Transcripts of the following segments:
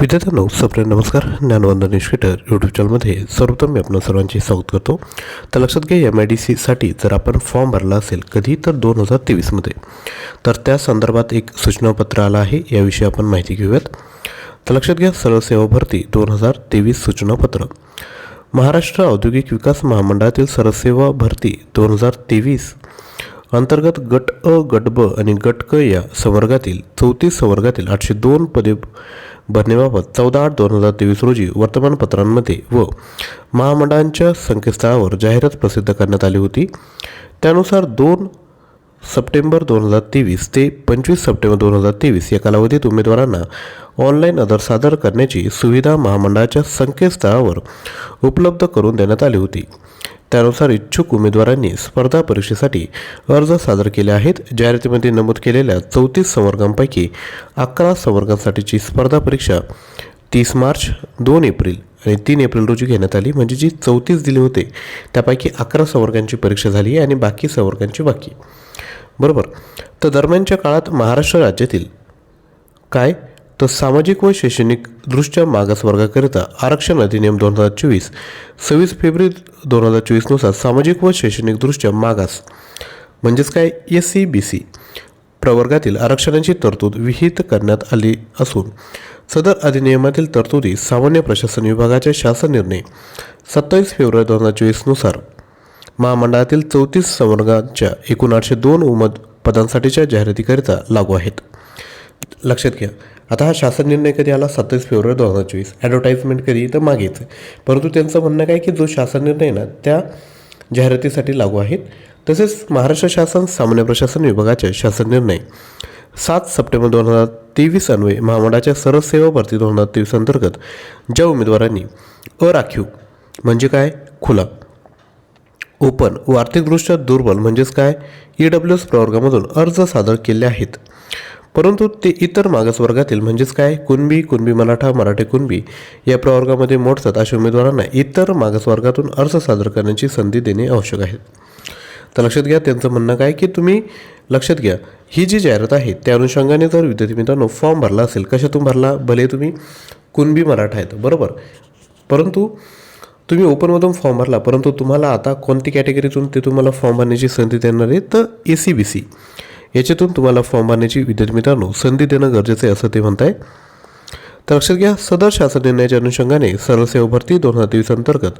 विद्यार्थ्यांनो सप्रे नमस्कार. ज्ञानवंदन इन्स्टिट्यूटर यूट्यूब चॅनलमध्ये सर्वप्रथम मी आपण सर्वांचे स्वागत करतो. तर लक्षात घ्या एम आय डी सीसाठी जर आपण फॉर्म भरला असेल कधी तर दोन हजार तेवीसमध्ये तर त्या संदर्भात एक सूचनापत्र आलं आहे याविषयी आपण माहिती घेऊयात. तर लक्षात घ्या सरळ सेवा भरती दोन हजार तेवीस सूचनापत्र. महाराष्ट्र औद्योगिक विकास महामंडळातील सरसेवा भरती दोन हजार तेवीस. अंतर्गत गट अ गट ब आणि गट क या संवर्गातील चौतीस संवर्गातील आठशे दोन पदे भरण्याबाबत चौदा आठ दोन हजार तेवीस रोजी वर्तमानपत्रांमध्ये व महामंडळांच्या संकेतस्थळावर जाहिरात प्रसिद्ध करण्यात आली होती. त्यानुसार दोन सप्टेंबर दोन हजार तेवीस ते पंचवीस सप्टेंबर दोन हजार तेवीस या कालावधीत उमेदवारांना ऑनलाईन अर्ज सादर करण्याची सुविधा महामंडळाच्या संकेतस्थळावर उपलब्ध करून देण्यात आली होती. त्यानुसार इच्छुक उमेदवारांनी स्पर्धा परीक्षेसाठी अर्ज सादर केले आहेत. जाहिरातीमध्ये नमूद केलेल्या चौतीस संवर्गांपैकी अकरा संवर्गांसाठीची स्पर्धा परीक्षा तीस मार्च दोन एप्रिल आणि तीन एप्रिल रोजी घेण्यात आली. म्हणजे जी चौतीस दिले होते त्यापैकी अकरा संवर्गांची परीक्षा झाली आणि बाकी संवर्गांची बाकी. बरोबर? तर दरम्यानच्या काळात महाराष्ट्र राज्यातील काय? तर सामाजिक व शैक्षणिक दृष्ट्या आरक्षण अधिनियम दोन हजार चोवीस सव्वीस फेब्रुवारी दोन हजार चोवीसनुसार सामाजिक व शैक्षणिकदृष्ट्या मागास म्हणजेच काय एस सी बी सी प्रवर्गातील आरक्षणाची तरतूद विहित करण्यात आली असून सदर अधिनियमातील तरतुदी सामान्य प्रशासन विभागाच्या शासन निर्णय सत्तावीस फेब्रुवारी दोन हजार चोवीसनुसार महामंडळातील चौतीस संवर्गांच्या एकूण आठशे दोन उमद पदांसाठीच्या जाहिरातीकरिता लागू आहेत. लक्षात घ्या. आता हा शासन निर्णय कधी आला? सत्तावीस फेब्रुवारी दोन हजार चोवीस. ॲडव्हर्टाईजमेंट कधी? तर मागेच. परंतु त्यांचं म्हणणं काय की जो शासन निर्णय ना त्या जाहिरातीसाठी लागू आहेत. तसेच महाराष्ट्र शासन सामान्य प्रशासन विभागाचे शासन निर्णय. सात सप्टेंबर दोन हजार तेवीस अन्वये महामंडळाच्या सर्व सेवा भरती दोन हजार तेवीस अंतर्गत ज्या उमेदवारांनी अराखीव म्हणजे काय? खुला. ओपन. व आर्थिकदृष्ट्या दुर्बल म्हणजेच काय? ई डब्ल्यू एस प्रवर्गामधून अर्ज सादर केले आहेत. परंतु ते इतर मागासवर्गातील म्हणजेच काय? कुणबी कुणबी मराठा मराठी कुणबी या प्रवर्गामध्ये मोडतात अशा उमेदवारांना इतर मागासवर्गातून अर्ज सादर करण्याची संधी देणे आवश्यक आहे. तर लक्षात घ्या त्यांचं म्हणणं काय की तुम्ही लक्षात घ्या ही जी जाहिरात आहे त्या अनुषंगाने जर विद्यार्थी मित्रांनो फॉर्म भरला असेल कशातून भरला? भले तुम्ही कुणबी मराठा आहेत बरोबर? परंतु तुम्ही ओपनमधून फॉर्म भरला परंतु तुम्हाला आता कोणती कॅटेगरीतून ते तुम्हाला फॉर्म भरण्याची संधी देणार आहे? तर ए सी बी सी याच्यातून तुम्हाला फॉर्म भरण्याची विद्यार्थी मित्रांनो संधी देणं गरजेचं आहे असं ते म्हणत आहे तर लक्षात घ्या सदर शासन निर्णयाच्या अनुषंगाने सरसेवा भरती दोन हजार तेवीस अंतर्गत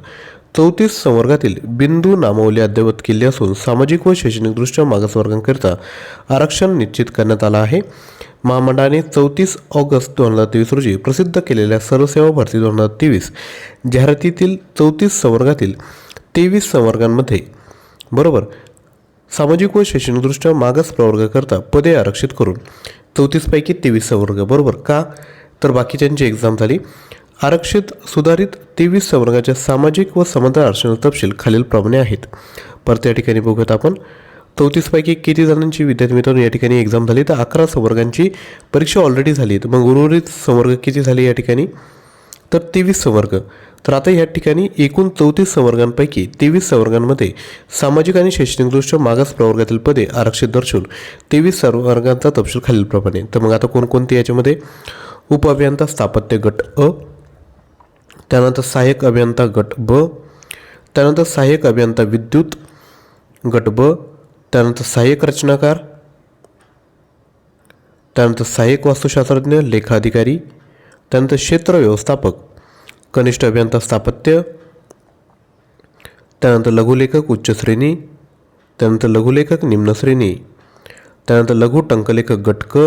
चौतीस संवर्गातील बिंदू नामावली अद्ययावत केली असून सामाजिक व शैक्षणिकदृष्ट्या मागासवर्गांकरिता आरक्षण निश्चित करण्यात आलं आहे. महामंडळाने चौतीस ऑगस्ट दोन हजार तेवीस रोजी प्रसिद्ध केलेल्या सर्वसेवा भरती दोन हजार तेवीस जाहिरातीतील चौतीस संवर्गातील तेवीस संवर्गांमध्ये बरोबर सामाजिक व शैक्षणिकदृष्ट्या मागास प्रवर्गाकरता पदे आरक्षित करून चौतीसपैकी तेवीस संवर्ग बरोबर का? तर बाकीच्यांची एक्झाम झाली. आरक्षित सुधारित तेवीस संवर्गाच्या सामाजिक व समांतर आरक्षण तपशील खालीलप्रमाणे आहेत. परत या ठिकाणी बघूयात आपण. चौतीसपैकी किती जणांची विद्यार्थी मित्रांनो या ठिकाणी एक्झाम झाली. तर अकरा संवर्गांची परीक्षा ऑलरेडी झाली. तर मग उर्वरित संवर्ग किती झाले या ठिकाणी? तर तेवीस संवर्ग तर आता या ठिकाणी एकूण चौतीस संवर्गांपैकी तेवीस संवर्गांमध्ये सामाजिक आणि शैक्षणिकदृष्ट्या मागास प्रवर्गातील पदे आरक्षित दर्शवून तेवीस संवर्गांचा तपशील खालीलप्रमाणे. तर मग आता कोणकोणते याच्यामध्ये? उप अभियंता स्थापत्य गट अ त्यानंतर सहाय्यक अभियंता गट ब त्यानंतर सहाय्यक अभियंता विद्युत गट ब त्यानंतर सहाय्यक रचनाकार त्यानंतर सहाय्यक वास्तुशास्त्रज्ञ लेखाधिकारी त्यानंतर क्षेत्र व्यवस्थापक कनिष्ठ अभियंता स्थापत्य त्यानंतर लघुलेखक उच्च श्रेणी त्यानंतर लघुलेखक निम्न श्रेणी त्यानंतर लघु टंकलेखक गटक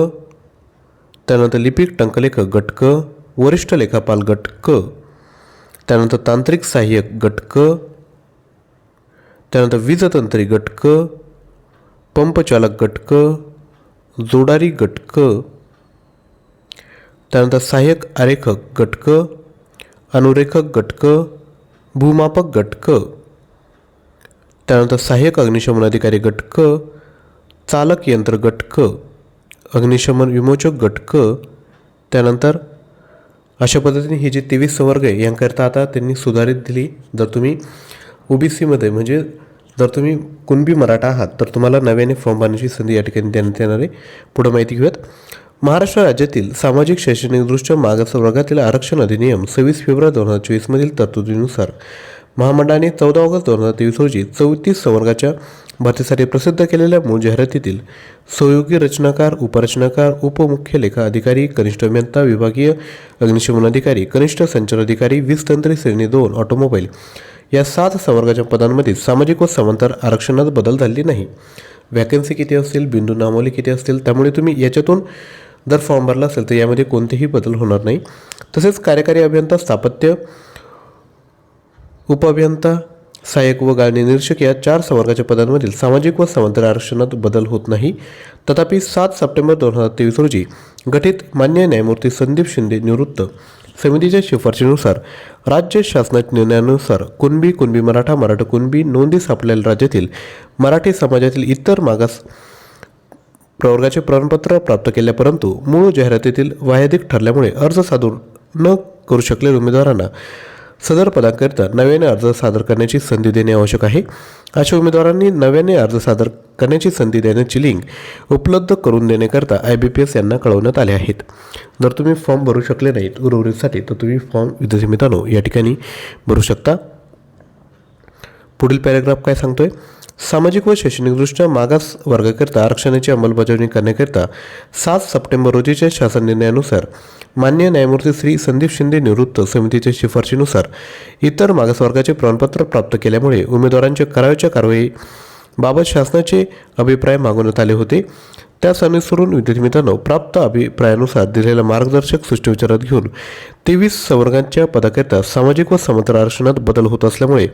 त्यानंतर लिपिक टंकलेखक गटक वरिष्ठ लेखापाल गटक त्यानंतर तांत्रिक सहाय्यक गटक त्यानंतर वीजतंत्री गटक पंपचालक गटक जोडारी गटक त्यानंतर सहाय्यक आरेखक गट अनुरेखक घटक भूमापक घटक त्यानंतर सहाय्यक अग्निशमन अधिकारी घटक चालक यंत्र घटक अग्निशमन विमोचक घटक त्यानंतर अशा पद्धतीने ही जी तेवीस संवर्ग आहे यांकरिता आता त्यांनी सुधारित दिली. जर तुम्ही ओ बी सीमध्ये म्हणजे जर तुम्ही कुणबी मराठा आहात तर तुम्हाला नव्याने फॉर्म भरण्याची संधी या ठिकाणी देण्यात येणार आहे. पुढं माहिती घेऊयात. महाराष्ट्र राज्यातील सामाजिक शैक्षणिकदृष्ट्या मागास वर्गातील आरक्षण अधिनियम सव्वीस फेब्रुवारी दोन हजार चोवीसमधील तरतुदीनुसार महामंडळाने चौदा ऑगस्ट दोन हजार तेवीस रोजी चौतीस संवर्गाच्या भरतीसाठी प्रसिद्ध केलेल्या मूळ जाहिरातीतील सहयोगी रचनाकार उपरचनाकार उपमुख्य लेखा अधिकारी कनिष्ठ अभियंता विभागीय अग्निशमन अधिकारी कनिष्ठ संचार अधिकारी वीस तंत्री श्रेणी दोन ऑटोमोबाईल या सात संवर्गाच्या पदांमध्ये सामाजिक व समांतर आरक्षणात बदल झालेली नाही. व्हॅकन्सी किती असतील? बिंदू नामवली किती असतील? त्यामुळे तुम्ही याच्यातून जर फॉर्म भरला असेल तर यामध्ये कोणतेही बदल होणार नाही. तसेच कार्यकारी अभियंता स्थापत्य उपअभियंता सहाय्यक व गाळणी निरीक्षक या चार संवर्गाच्या पदांमधील सामाजिक व समांतर आरक्षणात बदल होत नाही. तथापि सात सप्टेंबर दोन हजार तेवीस रोजी गठीत मान्य न्यायमूर्ती संदीप शिंदे निवृत्त. समितीच्या शिफारशीनुसार राज्य शासनाच्या निर्णयानुसार कुणबी कुणबी मराठा मराठा कुणबी नोंदी सापडलेल्या राज्यातील मराठी समाजातील इतर मागास प्रवर्गाचे प्रमाणपत्र प्राप्त केले परंतु मूळ जाहिरातीतील वाह्याधिक ठरल्यामुळे अर्ज सादर न करू शकलेल्या उमेदवारांना सदर पदांकरिता नव्याने अर्ज सादर करण्याची संधी देणे आवश्यक आहे. अशा उमेदवारांनी नव्याने अर्ज सादर करण्याची संधी देण्याची लिंक उपलब्ध करून देण्याकरता आय बी पी एस यांना कळवण्यात आले आहेत. जर तुम्ही फॉर्म भरू शकले नाहीत उर्वरितसाठी तर तुम्ही फॉर्म विद्यार्थी मित्रांनो या ठिकाणी भरू शकता. पुढील पॅरेग्राफ काय सांगतोय? सामाजिक व शैक्षणिकदृष्ट्या मागास वर्गाकरिता आरक्षणाची अंमलबजावणी करण्याकरिता सात सप्टेंबर रोजीच्या शासन निर्णयानुसार मान्य न्यायमूर्ती श्री संदीप शिंदे निवृत्त समितीच्या शिफारशीनुसार इतर मागासवर्गाचे प्रमाणपत्र प्राप्त केल्यामुळे उमेदवारांच्या करावयाच्या कारवाई बाबत शासनाचे अभिप्राय मागवण्यात आले होते. त्यास अनुसरून विद्यार्थी मित्रांनो प्राप्त अभिप्रायानुसार दिलेला मार्गदर्शक सूचना विचारात घेऊन तेवीस संवर्गांच्या पदाकरिता सामाजिक व समांतर आरक्षणात बदल होत असल्यामुळे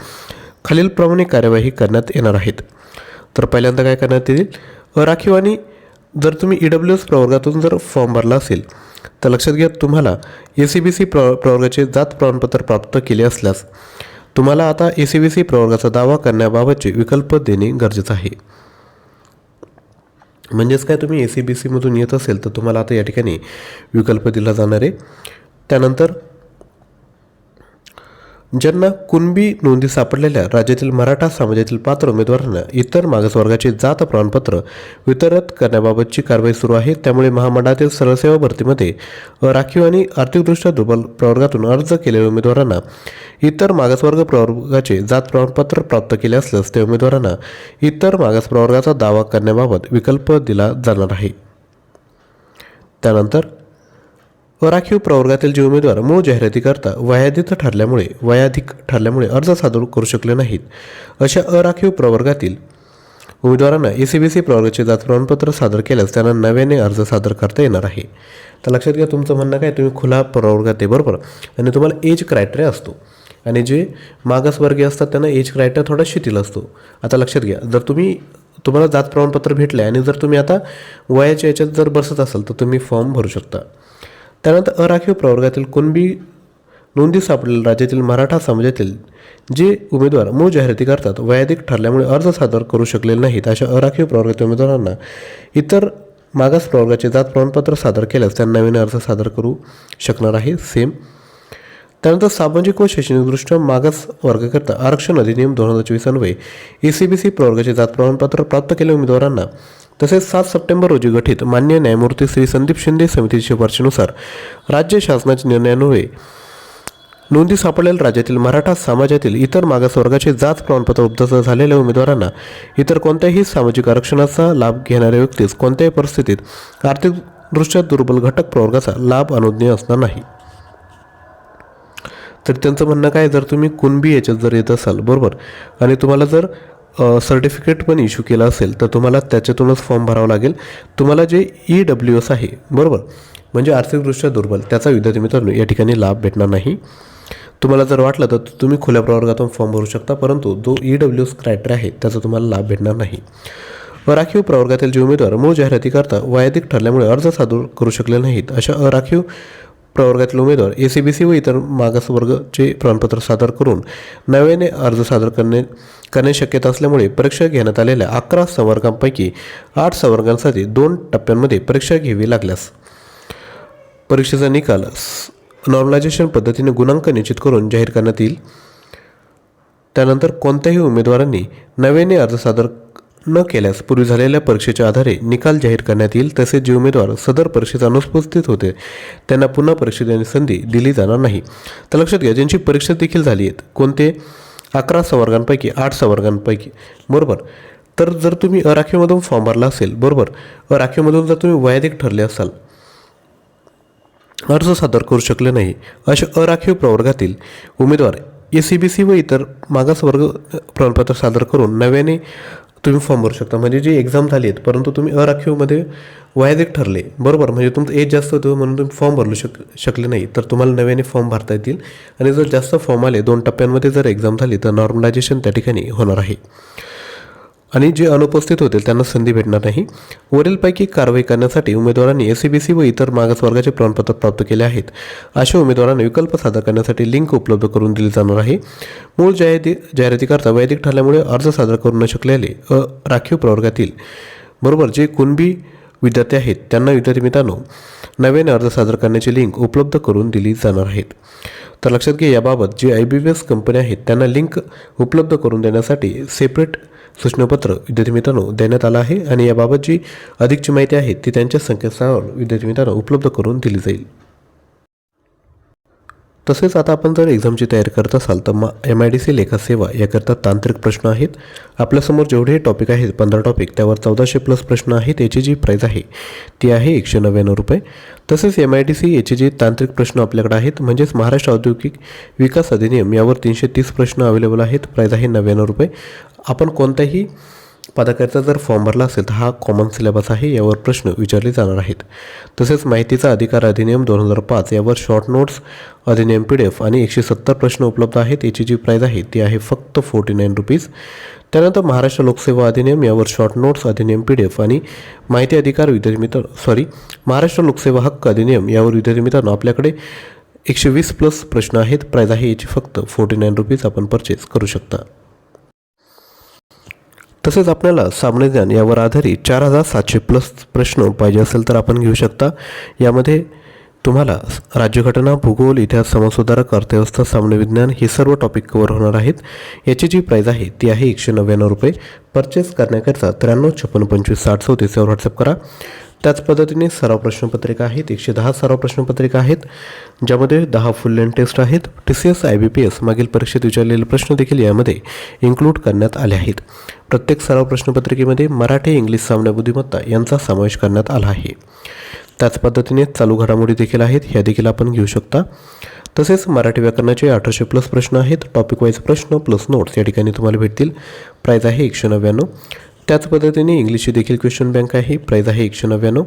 खालीलप्रमाणे कार्यवाही करण्यात येणार आहेत. तर पहिल्यांदा काय करण्यात येईल? राखीव आणि जर तुम्ही ई डब्ल्यू एस प्रवर्गातून जर फॉर्म भरला असेल तर लक्षात घ्या तुम्हाला ए सी बी सी प्र प्रवर्गाचे जात प्रमाणपत्र प्राप्त केले असल्यास तुम्हाला आता ए सी बी सी प्रवर्गाचा दावा करण्याबाबतचे विकल्प देणे गरजेचं आहे. म्हणजेच काय तुम्ही ए सी बी सीमधून येत असेल तर तुम्हाला आता या ठिकाणी विकल्प दिला जाणार आहे. त्यानंतर ज्यांना कुणबी नोंदी सापडलेल्या राज्यातील मराठा समाजातील पात्र उमेदवारांना इतर मागासवर्गाचे जात प्रमाणपत्र वितरित करण्याबाबतची कारवाई सुरू आहे. त्यामुळे महामंडळातील सरळसेवा भरतीमध्ये राखीव आणि आर्थिकदृष्ट्या दुर्बल प्रवर्गातून अर्ज केलेल्या उमेदवारांना इतर मागासवर्ग प्रवर्गाचे जात प्रमाणपत्र प्राप्त केले असल्यास त्या उमेदवारांना इतर मागास प्रवर्गाचा दावा करण्याबाबत विकल्प दिला जाणार आहे. त्यानंतर राखीव प्रवर्गातील जे उमेदवार मूळ जाहिरातीकरता वयाधित ठरल्यामुळे वयाधिक ठरल्यामुळे अर्ज सादर करू शकले नाहीत. अशा अराखीव प्रवर्गातील उमेदवारांना ए सी बी सी प्रवर्गाचे जात प्रमाणपत्र सादर केल्यास त्यांना नव्याने अर्ज सादर करता येणार आहे. तर लक्षात घ्या तुमचं म्हणणं काय? तुम्ही खुला प्रवर्गात आहे बरोबर? आणि तुम्हाला एज क्रायटेरिया असतो. आणि जे मागासवर्गीय असतात त्यांना एज क्रायटेरिया थोडा शिथिल असतो. आता लक्षात घ्या जर तुम्ही तुम्हाला जात प्रमाणपत्र भेटले आणि जर तुम्ही आता वयाच्या याच्यात जर बसत असाल तर तुम्ही फॉर्म भरू शकता. त्यानंतर अराखीव प्रवर्गातील कुणबी नोंदी सापडलेल्या राज्यातील मराठा समाजातील जे उमेदवार मूळ जाहिराती करतात वयाधिक ठरल्यामुळे अर्ज सादर करू शकलेले नाहीत अशा अराखीव प्रवर्गातील उमेदवारांना इतर मागास प्रवर्गाचे जात प्रमाणपत्र सादर केल्यास त्यांना नवीन अर्ज सादर करू शकणार आहे. सेम त्यानंतर सामाजिक व शैक्षणिकदृष्ट्या मागास वर्गाकरता आरक्षण अधिनियम दोन हजार चोवीस अन्वये ए सी बी सी प्रवर्गाचे जात प्रमाणपत्र प्राप्त केलेल्या उमेदवारांना. तसेच सात सप्टेंबर रोजी गठीत मान्य न्यायमूर्ती श्री संदीप शिंदे समितीच्या शिफारशीनुसार राज्य शासनाच्या निर्णयान्वये नोंदी सापडलेल्या राज्यातील मराठा समाजातील इतर मागासवर्गाचे जात प्रमाणपत्र उपलब्ध झालेल्या उमेदवारांना इतर कोणत्याही सामाजिक आरक्षणाचा लाभ घेणाऱ्या व्यक्तीस कोणत्याही परिस्थितीत आर्थिकदृष्ट्या दुर्बल घटक प्रवर्गाचा लाभ अनुज्ञेय असणार नाही. तर त्यांचं म्हणणं काय जर तुम्ही कुणबी याच्यात जर येत असाल बरोबर? आणि तुम्हाला जर सर्टिफिकेट पण इश्यू केलं असेल तर तुम्हाला त्याच्यातूनच फॉर्म भरावा लागेल. तुम्हाला जे ई डब्ल्यू एस आहे बरोबर? म्हणजे आर्थिकदृष्ट्या दुर्बल त्याचा विद्यार्थी मित्रांनो या ठिकाणी लाभ भेटणार नाही. तुम्हाला जर वाटलं तर तुम्ही खुल्या प्रवर्गातून फॉर्म भरू शकता परंतु जो ई डब्ल्यू एस क्रायटेरिया आहे त्याचा तुम्हाला लाभ भेटणार नाही. अराखीव प्रवर्गातील जे उमेदवार मूळ जाहिरातीकरता वैयक्तिक ठरल्यामुळे अर्ज सादर करू शकले नाहीत अशा अराखीव प्रवर्गातील उमेदवार ए सी बी सी व इतर मागासवर्गचे प्रमाणपत्र सादर करून नव्याने अर्ज सादर करणे करण्याची शक्यता असल्यामुळे परीक्षा घेण्यात आलेल्या अकरा संवर्गांपैकी आठ संवर्गांसाठी दोन टप्प्यांमध्ये परीक्षा घ्यावी लागल्यास. परीक्षेचा निकाल नॉर्मलायझेशन पद्धतीने गुणांक निश्चित करून जाहीर करण्यात येईल. त्यानंतर कोणत्याही उमेदवारांनी नव्याने अर्ज सादर न केल्यास पूर्वी झालेल्या परीक्षेच्या आधारे निकाल जाहीर करण्यात येईल तसेच जे उमेदवार सदर परीक्षेत अनुपस्थित होते त्यांना पुन्हा परीक्षा देण्याची संधी दिली जाणार नाही. तर लक्षात घ्या ज्यांची परीक्षा देखील झाली आहेत कोणते? अकरा संवर्गांपैकी आठ संवर्गांपैकी. बरोबर? तर जर तुम्ही अराखीवमधून फॉर्म भरला असेल बरोबर? अराखीवमधून जर तुम्ही वैदिक ठरले असाल अर्ज सादर करू शकले नाही अशा अराखीव प्रवर्गातील उमेदवार ए सी बी सी व इतर मागासवर्ग प्रमाणपत्र सादर करून नव्याने तुम्ही फॉर्म भरू शकता. म्हणजे जी एक्झाम झाली आहेत परंतु तुम्ही अराखीवमध्ये वयाधिक ठरले. बरोबर म्हणजे तुमचं एज जास्त होतं म्हणून तुम्ही फॉर्म भरू शक शकले नाही. तर तुम्हाला नव्याने फॉर्म भरता येतील. आणि जर जास्त फॉर्म आले दोन टप्प्यांमध्ये जर एक्झाम झाली तर नॉर्मलायझेशन त्या ठिकाणी होणार आहे. आणि जे अनुपस्थित होतील त्यांना संधी भेटणार नाही. वरीलपैकी कारवाई करण्यासाठी उमेदवारांनी एस सी बी सी व इतर मागासवर्गाचे प्रमाणपत्र प्राप्त केले आहेत. अशा उमेदवारांना विकल्प सादर करण्यासाठी लिंक उपलब्ध करून दिली जाणार आहे. मूळ जाहिराती जाहिरातीकरता वैदिक ठरल्यामुळे अर्ज सादर करू न शकलेले अ राखीव प्रवर्गातील बरोबर जे कुणबी विद्यार्थी आहेत त्यांना विद्यार्थी मित्रांनो नव्याने अर्ज सादर करण्याची लिंक उपलब्ध करून दिली जाणार आहेत. तर लक्षात घ्या याबाबत जे आय बी बी एस कंपन्या आहेत त्यांना लिंक उपलब्ध करून देण्यासाठी सेपरेट सूचनापत्र विद्यार्थी मित्रांनो देण्यात आलं आहे आणि याबाबत जी अधिकची माहिती आहे ती त्यांच्या संकेतस्थळावर विद्यार्थी मित्रांनो उपलब्ध करून दिली जाईल. तसेच आता आपण जर एक्झामची तयारी करत असाल तर मा एम आय डी सी लेखा सेवा याकरता तांत्रिक प्रश्न आहेत. आपल्यासमोर जेवढे टॉपिक आहेत पंधरा टॉपिक त्यावर चौदाशे प्लस प्रश्न आहेत याची जी प्राईज आहे ती आहे एकशे नव्याण्णव रुपये. तसेच एम आय डी सी याचे जे तांत्रिक प्रश्न आपल्याकडे आहेत म्हणजेच महाराष्ट्र औद्योगिक विकास अधिनियम यावर तीनशे तीस प्रश्न अवेलेबल आहेत प्राईज आहे नव्याण्णव रुपये. आपण कोणत्याही पदाकरिता जर फॉर्म भरला असेल तर हा कॉमन सिलेबस आहे यावर प्रश्न विचारले जाणार आहेत. तसेच माहितीचा अधिकार अधिनियम दोन हजार पाच यावर शॉर्ट नोट्स अधिनियम पी डी एफ आणि एकशे सत्तर प्रश्न उपलब्ध आहेत. याची जी प्राईज आहे ती आहे फक्त फोर्टी नाईन रुपीज त्यानंतर महाराष्ट्र लोकसेवा अधिनियम यावर शॉर्ट नोट्स अधिनियम पी डी एफ आणि माहिती अधिकार विद्यार्थी मित्र सॉरी महाराष्ट्र लोकसेवा हक्क अधिनियम यावर विद्यार्थी मित्रांनो आपल्याकडे एकशे वीस प्लस प्रश्न आहेत. प्राईज आहे याची फक्त फोर्टी नाईन रुपीज आपण परचेस करू शकता. तसेच आपल्याला सामने ज्ञान यावर आधारित चार हजार सातशे प्लस प्रश्न पाहिजे असेल तर आपण घेऊ शकता. यामध्ये तुम्हाला राज्यघटना भूगोल इतिहास समाजसुधारक अर्थव्यवस्था सामान्यविज्ञान हे सर्व टॉपिक कवर होणार आहेत. याची जी प्राईज आहे ती आहे एकशे नव्याण्णव रुपये. परचेस करण्याकरता त्र्याण्णव छप्पन्न पंचवीस साठ चौतीसवर व्हॉट्सअप करा. त्याच पद्धतीने सराव प्रश्नपत्रिका आहेत एकशे दहा सराव प्रश्नपत्रिका आहेत ज्यामध्ये दहा फुल लेन टेस्ट आहेत. T C S I B P S मागील परीक्षेत विचारलेले प्रश्न देखील यामध्ये इन्क्लूड करण्यात आले आहेत. प्रत्येक सराव प्रश्नपत्रिकेमध्ये मराठी इंग्लिश सामना बुद्धिमत्ता यांचा समावेश करण्यात आला आहे. त्याच पद्धतीने चालू घडामोडी देखील आहेत. ह्या देखील आपण घेऊ शकता. तसेच मराठी व्याकरणाचे अठराशे प्लस प्रश्न आहेत. टॉपिक वाईज प्रश्न प्लस नोट्स या ठिकाणी तुम्हाला भेटतील. प्राईज आहे एकशे नव्याण्णव. त्याच पद्धतीने इंग्लिशची देखील क्वेश्चन बँक आहे. प्राईज आहे एकशे नव्याण्णव.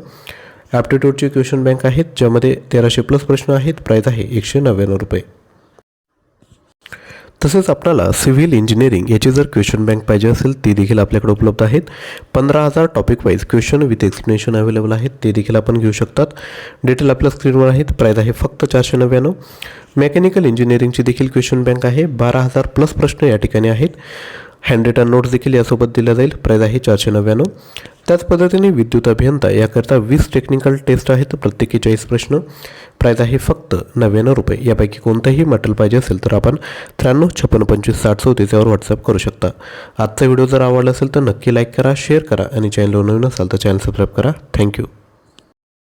ॲप्टिट्यूडची क्वेश्चन बँक आहेत. ज्यामध्ये तेराशे प्लस प्रश्न आहेत. प्राईज आहे एकशे नव्याण्णव रुपये. तसेच आपल्याला सिव्हिल इंजिनिअरिंग याची जर क्वेश्चन बँक पाहिजे असेल ती देखील आपल्याकडे उपलब्ध आहेत. पंधरा हजार topic wise question with explanation available आहेत ते देखील आपण घेऊ शकतात. डिटेल आपल्या स्क्रीनवर आहेत. प्राईज आहे फक्त चारशे नव्याण्णव. मेकॅनिकल इंजिनिअरिंगची देखील क्वेश्चन बँक आहे. बारा हजार प्लस प्रश्न या ठिकाणी आहेत. हँड रिटर्न नोट्स देखील यासोबत दिल्या जाईल. प्राईज आहे चारशे नव्याण्णव. त्याच पद्धतीने विद्युत अभियंता याकरता वीस टेक्निकल टेस्ट आहेत प्रत्येकी चाळीस प्रश्न. प्राईज आहे फक्त नव्याण्णव रुपये. यापैकी कोणतंही मटेरियल पाहिजे असेल तर आपण त्र्याण्णव छप्पन्न पंचवीस साठ चौतीस यावर व्हॉट्सअप करू शकता. आजचा व्हिडिओ जर आवडला असेल तर नक्की लाईक करा शेअर करा आणि चॅनलवर नवीन असाल तर चॅनल सबस्क्राईब करा. थँक्यू